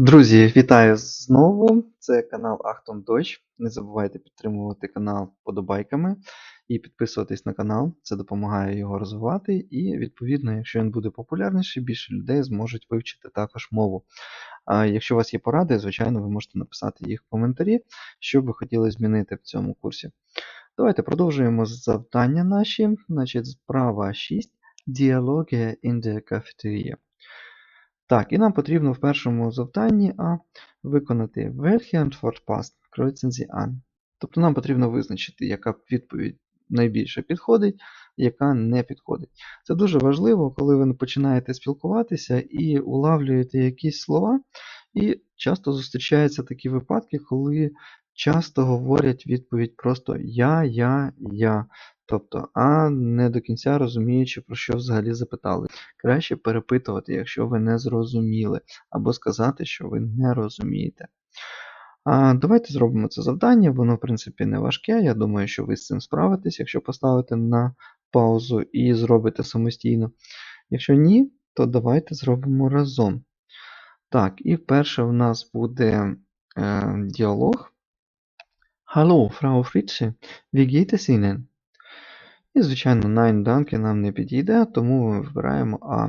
Друзі, вітаю знову. Це канал Achtung Deutsch. Не забувайте підтримувати канал вподобайками і підписуватись на канал. Це допомагає його розвивати. І, відповідно, якщо він буде популярніший, більше людей зможуть вивчити також мову. А якщо у вас є поради, звичайно, ви можете написати їх в коментарі, що ви хотіли змінити в цьому курсі. Давайте продовжуємо завдання наші. Значить, справа 6. Діалоги in der Cafeteria. Так, і нам потрібно в першому завданні А виконати Welche Antwort passt? Kreuzen Sie an. Тобто нам потрібно визначити, яка відповідь найбільше підходить, яка не підходить. Це дуже важливо, коли ви починаєте спілкуватися і улавлюєте якісь слова. І часто зустрічаються такі випадки, коли часто говорять відповідь просто я, я, я. Тобто, а не до кінця розуміючи, про що взагалі запитали. Краще перепитувати, якщо ви не зрозуміли, або сказати, що ви не розумієте. А, Давайте зробимо це завдання, воно, в принципі, не важке. Я думаю, що ви з цим справитесь, якщо поставите на паузу і зробите самостійно. Якщо ні, то давайте зробимо разом. Так, і перше в нас буде е, діалог. Hallo, Frau Fritze, wie geht es Ihnen? І, звичайно, Nein, danke нам не підійде, тому ми вибираємо А.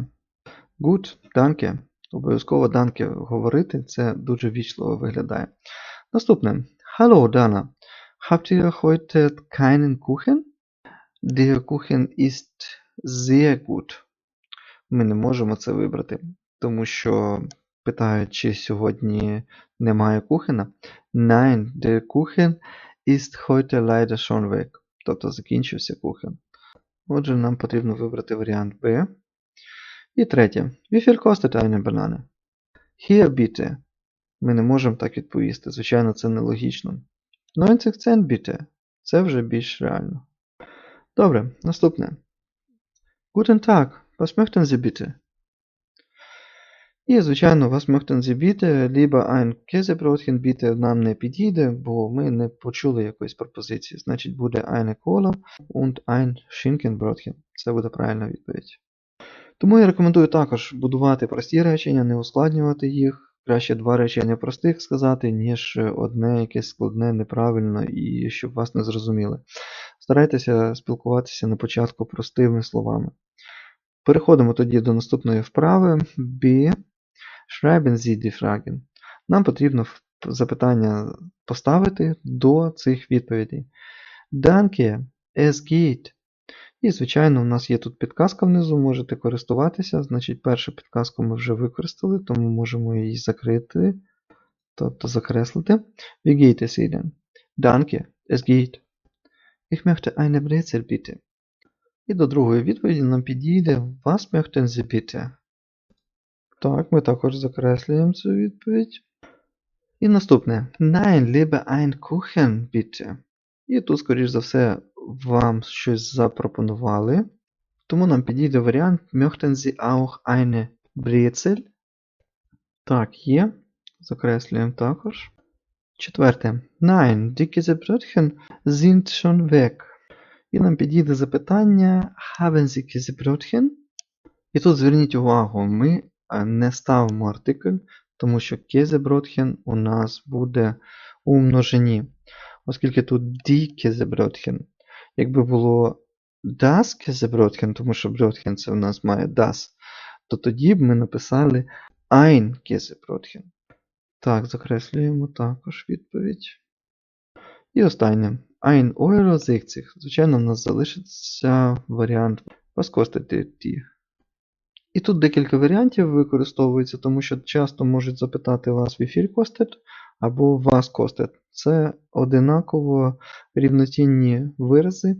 Good, danke. Обов'язково danke говорити, це дуже вічливо виглядає. Наступне. Hallo, Dana. Habt ihr heute keinen Kuchen? Der Kuchen ist sehr gut. Ми не можемо це вибрати, тому що питають, чи сьогодні немає кухена. Nein, der Kuchen ist heute leider schon weg. Тобто закінчився кухен. Отже, нам потрібно вибрати варіант B. І третє. Wie viel kostet eine Banane? Hier. Ми не можемо так відповісти. Звичайно, це нелогічно. 90 цент bitte. Це вже більш реально. Добре, наступне. Guten Tag. Was möchten Sie? І, звичайно, Sie bitte? Либо ein Käsebrotchen bitte нам не підійде, бо ми не почули якоїсь пропозиції. Значить, буде eine Cola und ein Schinkenbrotchen. Це буде правильна відповідь. Тому я рекомендую також будувати прості речення, не ускладнювати їх. Краще два речення простих сказати, ніж одне якесь складне, неправильно і щоб вас не зрозуміли. Старайтеся спілкуватися на початку простими словами. Переходимо тоді до наступної вправи. B. Schreiben Sie die. Нам потрібно запитання поставити до цих відповідей. Danke, es geht. І, звичайно, у нас є тут підказка внизу, можете користуватися. Значить, першу підказку ми вже використали, тому можемо її закрити, тобто закреслити. Wie geht es Ihnen? Danke, es geht. Ich möchte eine Brezel bitte. І до другої відповіді нам підійде Was möchten Sie bitte? Так, ми також закреслюємо цю відповідь. І наступне. Nein, lieber ein Kuchen, bitte. І тут, скоріш за все, вам щось запропонували. Тому нам підійде варіант Möchten Sie auch eine Brezel? Так, є. Закреслюємо також. Четверте. Nein, die Käsebrötchen sind schon weg. І нам підійде запитання Haben Sie Käsebrötchen? І тут зверніть увагу, ми не ставимо артикль, тому що Käsebrötchen у нас буде у множині. Оскільки тут die. Якби було das Käsebrötchen, тому що Brötchen це в нас має das, то тоді б ми написали ein Käsebrötchen. Так, закреслюємо також відповідь. І останнє. Ein Euro 60. Звичайно, в нас залишиться варіант Was kostet die? І тут декілька варіантів використовується, тому що часто можуть запитати вас wie viel kostet або was kostet. Це одинаково рівноцінні вирази,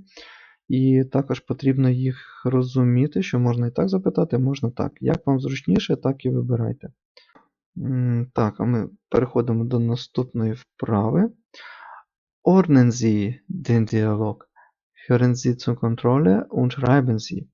і також потрібно їх розуміти, що можна і так запитати, можна так. Як вам зручніше, так і вибирайте. Так, а ми переходимо до наступної вправи. Ordnen Sie den Dialog. Hören Sie zum Kontrolle und schreiben Sie.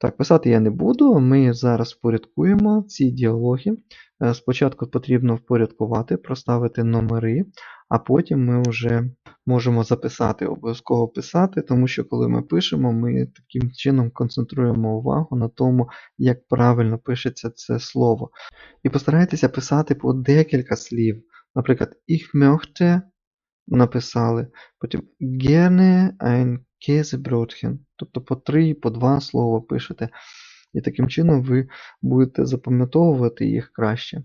Так, писати я не буду. Ми зараз впорядкуємо ці діалоги. Е, Спочатку потрібно впорядкувати, проставити номери, а потім ми вже можемо записати, обов'язково писати, тому що коли ми пишемо, ми таким чином концентруємо увагу на тому, як правильно пишеться це слово. І постарайтеся писати по декілька слів. Наприклад, ich möchte написали, потім gerne ein Käsebrötchen, тобто по три, по два слова пишете. І таким чином ви будете запам'ятовувати їх краще.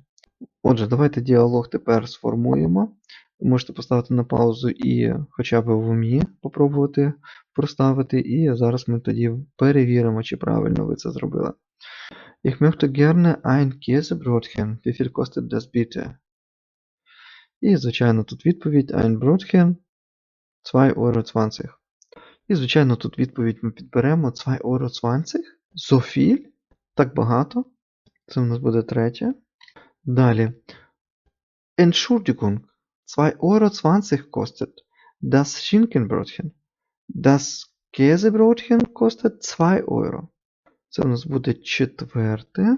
Отже, давайте діалог тепер сформуємо. Можете поставити на паузу і хоча б в умі попробувати проставити, і зараз ми тоді перевіримо, чи правильно ви це зробили. Ich möchte gerne ein Käsebrötchen. Wie viel kostet das bitte? І, звичайно, тут відповідь ein Brötchen 2,20 Euro. І, звичайно, тут відповідь ми підберемо 2,20 Euro. So viel? Так багато. Це у нас буде третє. Далі. Entschuldigung. 2,20 Euro kostet das Schinkenbrötchen. Das Käsebrötchen kostet 2 Euro. Це у нас буде четверте.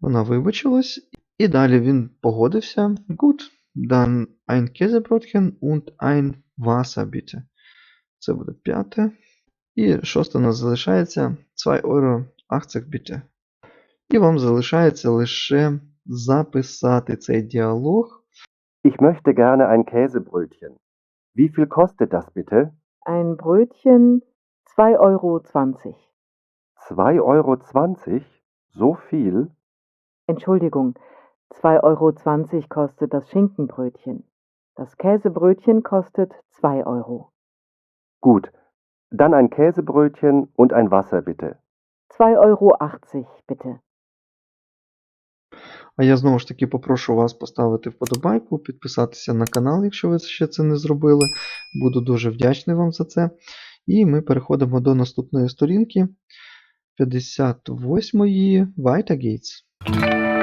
Вона вибачилась. І далі він погодився. Gut. Dann ein Käsebrötchen und ein Wasser bitte. Це буде п'яте. І шосте у нас залишається 2 Euro 80 bitte. І вам залишається лише записати цей діалог. Ich möchte gerne ein Käsebrötchen. Wie viel kostet das bitte? Ein Brötchen 2,20 Euro. 2,20 Euro? So viel? Entschuldigung, 2,20 Euro kostet das Schinkenbrötchen. Das Käsebrötchen kostet 2 Euro. Gut. Dann ein Käsebrötchen und ein Wasser bitte. 2,80 Euro bitte. А я знову ж таки попрошу вас поставити вподобайку, підписатися на канал, якщо ви ще це не зробили. Буду дуже вдячний вам за це. І ми переходимо до наступної сторінки 58-ї Weiter geht's.